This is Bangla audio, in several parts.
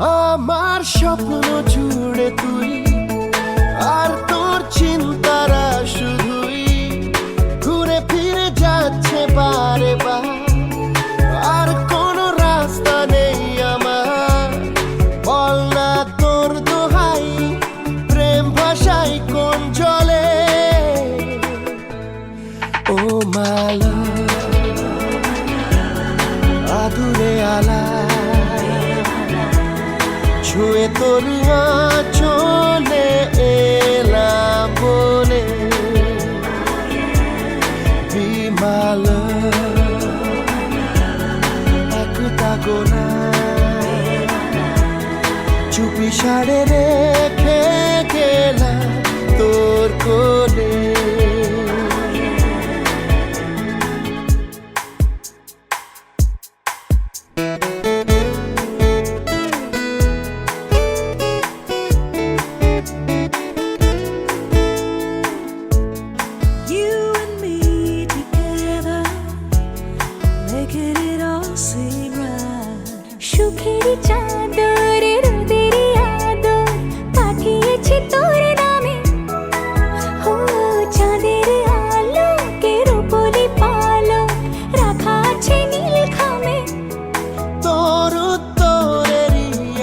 আমার স্বপ্ন জুড়ে তুই আর তোর চিন্তারা শুধু ছুঁয়ে তোর চলে এলা বলে বিমাল চুপি সারে রেখে গেলাম তোর কোলে।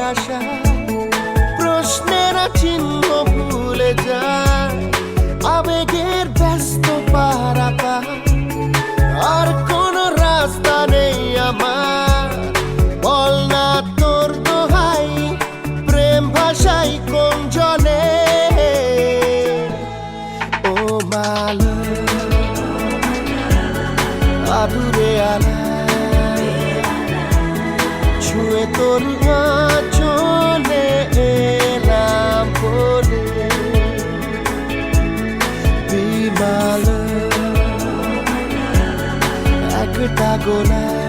আশা প্রশ্নের চিহ্ন ভুলে যায়। আবেগের ব্যস্ত পারাপা আর কোন রাস্তা নেই আমার। বল না তোর দোহাই, প্রেম ভাষাই কোন জনে ও মাল আদুরে আলা ছুঁয়ে তোর চলে এলাম বলে। বিমাল একটা গোলায়